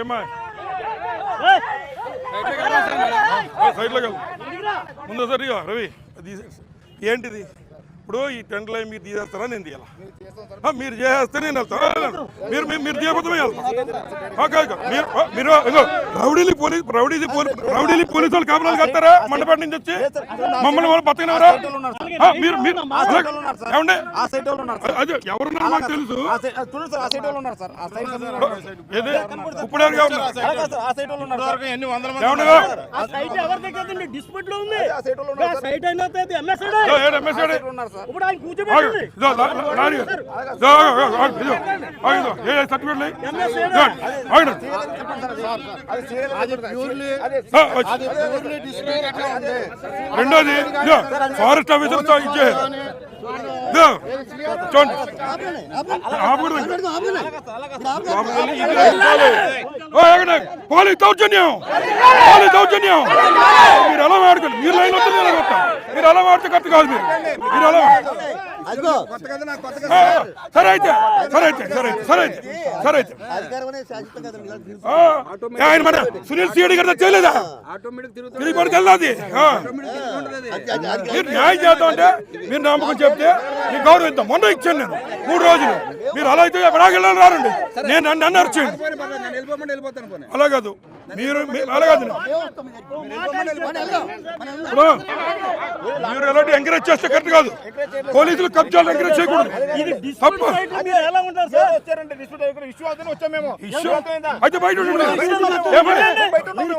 ఏమ్మా సైడ్లో వెళ్ళు. ముందు సరిగా రవి అది. ఏంటిది? ఇప్పుడు ఈ టెంట్లో మీరు తీసేస్తారా? నేను తీయాలా? ఆ, మీరు చేస్తే నేను వెళ్తాను మీరు మీరు- తీయకపోతే మేము వెళ్తాం. ఆ, కాదు, కాదు. మీరు మీరు రౌడీలు పోలీస్ రౌడీలు పోలీస్ రౌడీలు పోలీసు వాళ్ళు కాపురాలు కడతారా? మండపేట నుంచి వచ్చి? మమ్మల్ని వాళ్ళు బతకనవరా మీరు మీరు ఏమండి? అదే ఎవరున్నారో మాకు తెలుసు? ఏది? ఇప్పుడు ఎవరు ఉన్నారు ఇప్పుడు ఆయన. కూర్చోబెట్టండి. రెండోది ఫారెస్ట్ ఆఫీసర్తో ఇచ్చే పోలీస్ దౌర్జన్యం. పోలీస్ దౌర్జన్యం. మీరు ఎలా వాడుకోండి మీరు లైన్ వస్తే నేను వస్తాను మీరు ఎలా వాడితే కరెక్ట్ కాదు మీరు. మీరు ఎలా సరే అయితే సరే అయితే సరే సరే అయితే సరే అయితే. ఆయన మన సునీల్ సిఐడి గారి చేయలేదా? వెళ్ళాది. ఆ. మీరు న్యాయం చేద్దాం అంటే మీరు నమ్మకం చెప్తే మీకు గౌరవిద్దాం. మొన్న ఇచ్చాను నేను. మూడు రోజులు. మీరు అలా అయితే ఎక్కడికి వెళ్ళాలి రారండి. నేను నన్ను అరిచేయండి అలా కాదు. మీరు మీరు? ఎలాంటి ఎంకరేజ్ చేస్తే కరెక్ట్ కాదు. పోలీసులు కబ్జాలు ఎంకరేజ్ చేయకూడదు. తప్పు. అయితే బయట?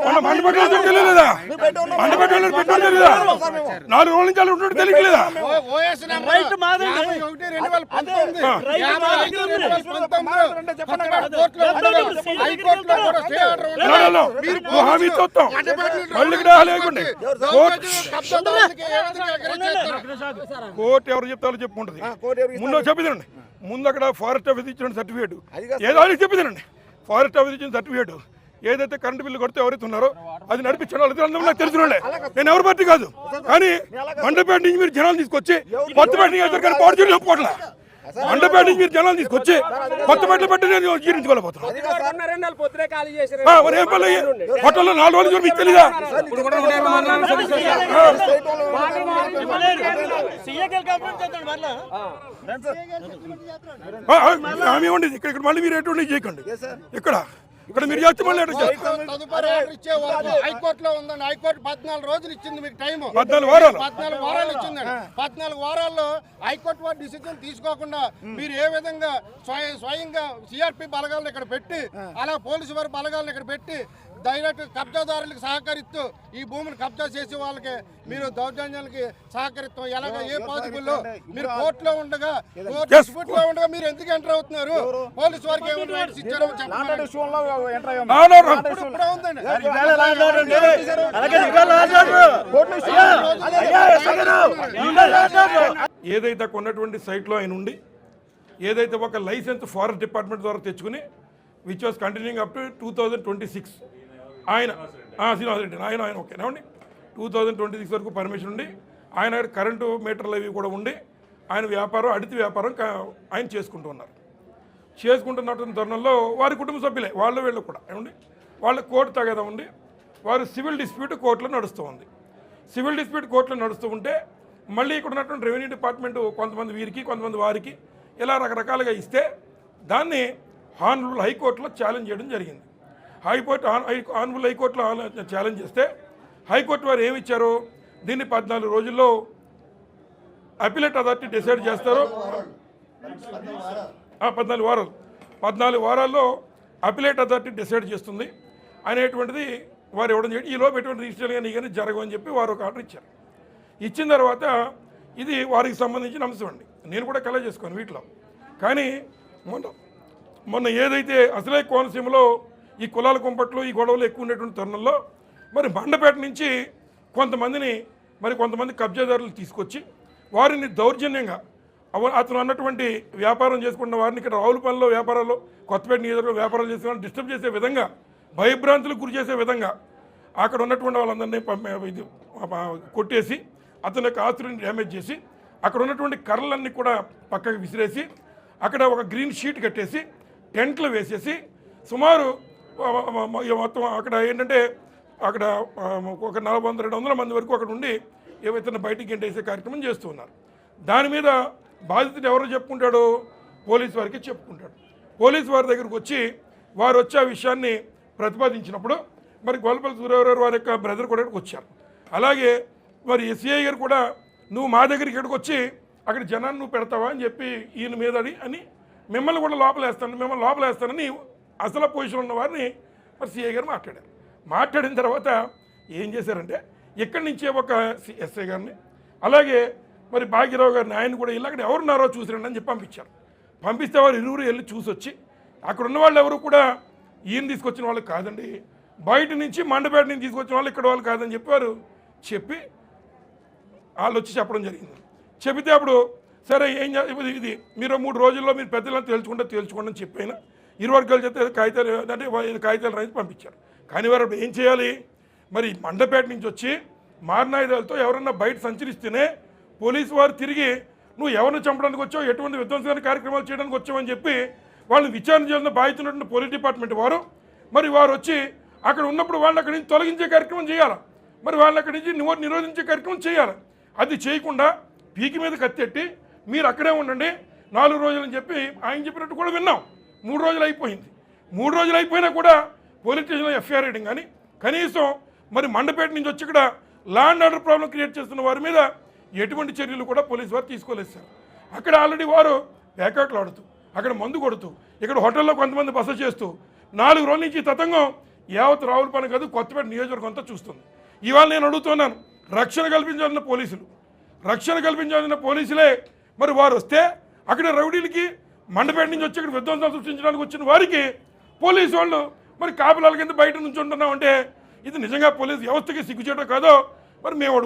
మన మండపేటలో తెలియలేదా? మండపేటలో పెట్టడం తెలియదా నాలుగు రోజుల నుంచి అలా తెలియలేదా? హైకోర్టులో కూడా స్టే ఆర్డర్ నువ్వు హామీ చూస్తాం మళ్ళీ ఇక్కడ లేకుండా. కోర్టు? కోర్టు ఎవరు చెప్తారో చెప్పుకుంటుంది. ముందు చెప్పిదండి ముందు అక్కడ ఫారెస్ట్ ఆఫీస్ ఇచ్చిన సర్టిఫికేట్. ఏదో చెప్పిదండి ఫారెస్ట్ ఆఫీస్ ఇచ్చిన సర్టిఫికేట్. ఏదైతే కరెంట్ బిల్లు కొడితే ఎవరైతే ఉన్నారో అది నడిపించడం వాళ్ళకి అందరూ నాకు తెలిసిన వాళ్ళే నేను ఎవరి పార్టీ కాదు. కానీ మండపేట నుంచి మీరు జనాలు తీసుకొచ్చి కొత్తపేట నుంచి పాడు చేయడం చెప్పుకోవట్లే? మండపేట నుంచి మీరు జనాలు తీసుకొచ్చి కొత్తపేటలో పెట్టి నేను జీర్ణించుకోలేకపోతున్నాను హోటల్లో నాలుగు రోజులు మీకు తెలీదా? హామీ ఇవ్వండి ఇక్కడ ఇక్కడ మళ్ళీ మీరు ఎటువంటి చేయకండి. ఇక్కడ. ఇక్కడ మీరు చేస్తే మళ్ళీ? తదుపరి ఆర్డర్ హైకోర్టులో ఉందండి. హైకోర్టు పద్నాలుగు రోజులు ఇచ్చింది మీకు టైం పద్నాలుగు వారాలు. పద్నాలుగు వారాలు ఇచ్చిందండి. పద్నాలుగు వారాల్లో హైకోర్టు వారి డిసిజన్ తీసుకోకుండా మీరు ఏ విధంగా స్వయ స్వయంగా సిఆర్పి బలగాలను ఇక్కడ పెట్టి అలా పోలీసు వారి బలగాలను ఇక్కడ పెట్టి డైరెక్ట్ కబ్జాదారులకు సహకరిస్తూ ఈ భూమిని కబ్జా చేసే వాళ్ళకి మీరు దౌర్జన్యాలకి సహకరిస్తాం. ఎలాగ ఏ పాదుకుల్లో మీరు కోర్టులో ఉండగా కోర్టు Yes. dispute లో ఉండగా మీరు ఎందుకు ఎంటర్ అవుతున్నారు? పోలీసు వారికి ఏమైనా రైట్స్ ఇచ్చారో ఏదైతే అక్కడ ఉన్నటువంటి సైట్లో ఆయన ఉండి ఏదైతే ఒక లైసెన్స్ ఫారెస్ట్ డిపార్ట్మెంట్ ద్వారా తెచ్చుకుని which was continuing up to two thousand twenty six ఆయన ఆ, రెడ్డి ఆయన ఆయన ఓకే. ఏమండి? టూ థౌజండ్ ట్వంటీ సిక్స్ వరకు పర్మిషన్ ఉండి ఆయన కరెంటు మీటర్లు అవి కూడా ఉండి ఆయన వ్యాపారం అడితి వ్యాపారం ఆయన చేసుకుంటూ ఉన్నారు. చేసుకుంటున్నటువంటి తరుణంలో వారి కుటుంబ సభ్యులే వాళ్ళు వీళ్ళు కూడా. ఏమండి? వాళ్ళ కోర్టు తగదా ఉండి వారు సివిల్ డిస్ప్యూట్ కోర్టులో నడుస్తూ ఉంది. సివిల్ డిస్ప్యూట్ కోర్టులో నడుస్తూ ఉంటే మళ్ళీ ఇక్కడ ఉన్నటువంటి రెవెన్యూ డిపార్ట్మెంట్ కొంతమంది వీరికి కొంతమంది వారికి ఇలా రకరకాలుగా ఇస్తే దాన్ని హానరబుల్ హైకోర్టులో ఛాలెంజ్ చేయడం జరిగింది. హైకోర్టు ఆన్బుల్ హైకోర్టులో ఛాలెంజ్ చేస్తే హైకోర్టు వారు ఏమి ఇచ్చారు దీన్ని పద్నాలుగు రోజుల్లో అపిలేట్ అథారిటీ డిసైడ్ చేస్తారు పద్నాలుగు వారాలు. పద్నాలుగు వారాల్లో అపిలేట్ అథారిటీ డిసైడ్ చేస్తుంది. అనేటువంటిది వారు ఇవ్వడం చేయడం ఈ లోపు ఎటువంటి రిజిస్టర్ కానీ కానీ జరగవని చెప్పి వారు ఒక ఆర్డర్ ఇచ్చారు. ఇచ్చిన తర్వాత ఇది వారికి సంబంధించిన అంశం అండి. నేను కూడా కలె చేసుకోను వీటిలో. కానీ మొన్న మొన్న ఏదైతే అసలే కోనసీమలో ఈ కులాల కుంపట్లు ఈ గొడవలు ఎక్కువ ఉండేటువంటి తరుణంలో మరి బండపేట నుంచి కొంతమందిని మరి కొంతమంది కబ్జాదారులు తీసుకొచ్చి వారిని దౌర్జన్యంగా అతను అన్నటువంటి వ్యాపారం చేసుకున్న వారిని ఇక్కడ రావులపల్లిలో వ్యాపారాల్లో కొత్తపేట నియోజకవర్గంలో వ్యాపారాలు చేసుకున్న డిస్టర్బ్ చేసే విధంగా భయభ్రాంతులకు గురి చేసే విధంగా అక్కడ ఉన్నటువంటి వాళ్ళందరినీ ఇది కొట్టేసి అతని యొక్క ఆస్తుని డ్యామేజ్ చేసి అక్కడ ఉన్నటువంటి కర్రలన్నీ కూడా పక్కకి విసిరేసి అక్కడ ఒక గ్రీన్ షీట్ కట్టేసి టెంట్లు వేసేసి సుమారు మొత్తం అక్కడ ఏంటంటే అక్కడ ఒక నలభై వందల రెండు వందల మంది వరకు అక్కడ ఉండి ఏవైతే బయటికి గంటేసే కార్యక్రమం చేస్తూ ఉన్నారు. దాని మీద బాధితుడు ఎవరు చెప్పుకుంటాడు పోలీస్ వారికి చెప్పుకుంటాడు. పోలీస్ వారి దగ్గరకు వచ్చి వారు వచ్చి ఆ విషయాన్ని ప్రతిపాదించినప్పుడు మరి గోల్పల్లి సూర్యవరావు వారి యొక్క బ్రదర్ కూడా ఇక్కడికి వచ్చారు. అలాగే మరి ఎస్ఐ గారు కూడా నువ్వు మా దగ్గరికి ఇక్కడికి వచ్చి అక్కడ జనాన్ని నువ్వు పెడతావా అని చెప్పి ఈయన మీద అని మిమ్మల్ని కూడా లోపలేస్తాను మిమ్మల్ని లోపలేస్తానని అసలు పొజిషన్ ఉన్న వారిని మరి సిఐ గారు మాట్లాడారు. మాట్లాడిన తర్వాత ఏం చేశారంటే ఇక్కడి నుంచే ఒక ఎస్ఐ గారిని అలాగే మరి భాగ్యరావు గారిని ఆయన కూడా ఇల్లు అక్కడ ఎవరున్నారో చూసిరండి అని చెప్పి పంపించారు. పంపిస్తే వారు ఇరువురు వెళ్ళి చూసొచ్చి అక్కడ ఉన్న వాళ్ళు ఎవరు కూడా ఈయన తీసుకొచ్చిన వాళ్ళు కాదండి. బయట నుంచి మండపేట నుంచి తీసుకొచ్చిన వాళ్ళు ఇక్కడ వాళ్ళు కాదని చెప్పారు చెప్పి వాళ్ళు వచ్చి చెప్పడం జరిగింది. చెబితే అప్పుడు సరే ఏం ఇది- మీరు మూడు రోజుల్లో మీరు పెద్దలను తేల్చుకుంటే తేల్చుకోండి అని చెప్పైనా ఇరు వర్గాలు చెప్తే కాగితాలు అంటే కాగితాలు రైతు పంపించారు. కానీ వారు అప్పుడు ఏం చేయాలి? మరి మండపేట నుంచి వచ్చి మారణాయుధాలతో ఎవరన్నా బయట సంచరిస్తేనే పోలీసు వారు తిరిగి నువ్వు ఎవరిని చంపడానికి వచ్చావు? ఎటువంటి విధ్వంసమైన కార్యక్రమాలు చేయడానికి వచ్చావని చెప్పి వాళ్ళని విచారణ చేసిన బాధ్యత ఉన్నటువంటి పోలీస్ డిపార్ట్మెంట్ వారు మరి వారు వచ్చి అక్కడ ఉన్నప్పుడు వాళ్ళని అక్కడి నుంచి తొలగించే కార్యక్రమం చేయాలి. మరి వాళ్ళని అక్కడి నుంచి నిరో- నిరోధించే కార్యక్రమం చేయాలి. అది చేయకుండా పీకి మీద కత్తెట్టి మీరు అక్కడే ఉండండి నాలుగు రోజులని చెప్పి ఆయన చెప్పినట్టు కూడా విన్నాం. మూడు రోజులు అయిపోయింది. మూడు రోజులు అయిపోయినా కూడా పోలీస్ స్టేషన్లో ఎఫ్ఐఆర్ వేయడం కానీ కనీసం మరి మండపేట నుంచి వచ్చి ఇక్కడ ల్యాండ్ ఆర్డర్ ప్రాబ్లం క్రియేట్ చేస్తున్న వారి మీద ఎటువంటి చర్యలు కూడా పోలీసు వారు తీసుకోలేదు సార్. అక్కడ ఆల్రెడీ వారు బ్యాకౌట్లు ఆడుతూ అక్కడ మందు కొడుతూ ఇక్కడ హోటల్లో కొంతమంది బస చేస్తూ నాలుగు రోజుల నుంచి తతంగం యావత్ రావుల పని కాదు కొత్తపేట నియోజకవర్గం అంతా చూస్తుంది. ఇవాళ నేను అడుగుతున్నాను రక్షణ కల్పించాల్సిన పోలీసులు రక్షణ కల్పించాల్సిన పోలీసులే మరి వారు వస్తే అక్కడ రౌడీలకి మండపేట నుంచి వచ్చి ఇక్కడ విధ్వంసాలు సృష్టించడానికి వచ్చిన వారికి పోలీసు వాళ్ళు మరి కాపులాల కింద బయట నుంచి ఉంటున్నామంటే ఇది నిజంగా పోలీసు వ్యవస్థకి సిగ్గుచేటో కాదో? మరి మేము